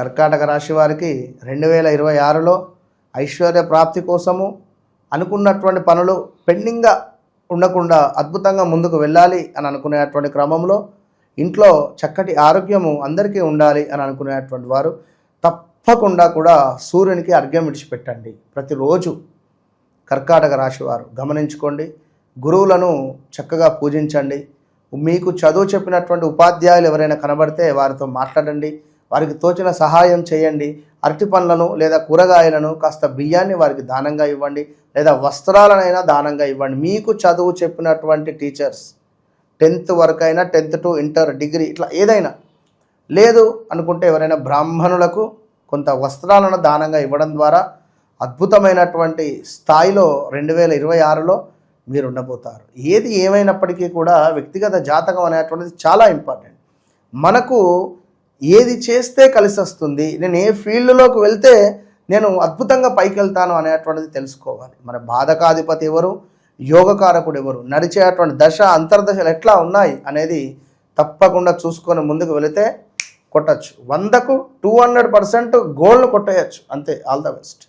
కర్కాటక రాశి వారికి రెండు వేల ఇరవై ఆరులో ఐశ్వర్య ప్రాప్తి కోసము అనుకున్నటువంటి పనులు పెండింగ్గా ఉండకుండా అద్భుతంగా ముందుకు వెళ్ళాలి అని అనుకునేటువంటి క్రమంలో ఇంట్లో చక్కటి ఆరోగ్యము అందరికీ ఉండాలి అని అనుకునేటువంటి వారు తప్పకుండా కూడా సూర్యునికి అర్ఘ్యం విడిచిపెట్టండి. ప్రతిరోజు కర్కాటక రాశివారు గమనించుకోండి. గురువులను చక్కగా పూజించండి. మీకు చదువు చెప్పినటువంటి ఉపాధ్యాయులు ఎవరైనా కనబడితే వారితో మాట్లాడండి. వారికి తోచిన సహాయం చేయండి. అరటి పండ్లను లేదా కూరగాయలను కాస్త బియ్యాన్ని వారికి దానంగా ఇవ్వండి. లేదా వస్త్రాలనైనా దానంగా ఇవ్వండి. మీకు చదువు చెప్పినటువంటి టీచర్స్ టెన్త్ వరకు అయినా టెన్త్ టు ఇంటర్ డిగ్రీ ఇట్లా ఏదైనా. లేదు అనుకుంటే ఎవరైనా బ్రాహ్మణులకు కొంత వస్త్రాలను దానంగా ఇవ్వడం ద్వారా అద్భుతమైనటువంటి స్థాయిలో రెండు వేల ఇరవై ఆరులో మీరు ఉండబోతారు ఏది ఏమైనప్పటికీ కూడా వ్యక్తిగత జాతకం అనేటువంటిది చాలా ఇంపార్టెంట్. మనకు ఏది చేస్తే కలిసి వస్తుంది నేను ఏ ఫీల్డ్లోకి వెళ్తే నేను అద్భుతంగా పైకి వెళ్తాను అనేటువంటిది తెలుసుకోవాలి. మరి బాధకాధిపతి ఎవరు? యోగకారకుడు ఎవరు? నడిచేటువంటి దశ అంతర్దశలు ఎట్లా ఉన్నాయి అనేది తప్పకుండా చూసుకొని ముందుకు వెళితే కొట్టచ్చు. వందకు టూ హండ్రెడ్ పర్సెంట్ గోల్ను కొట్టేయచ్చు. అంతే ఆల్ ద బెస్ట్.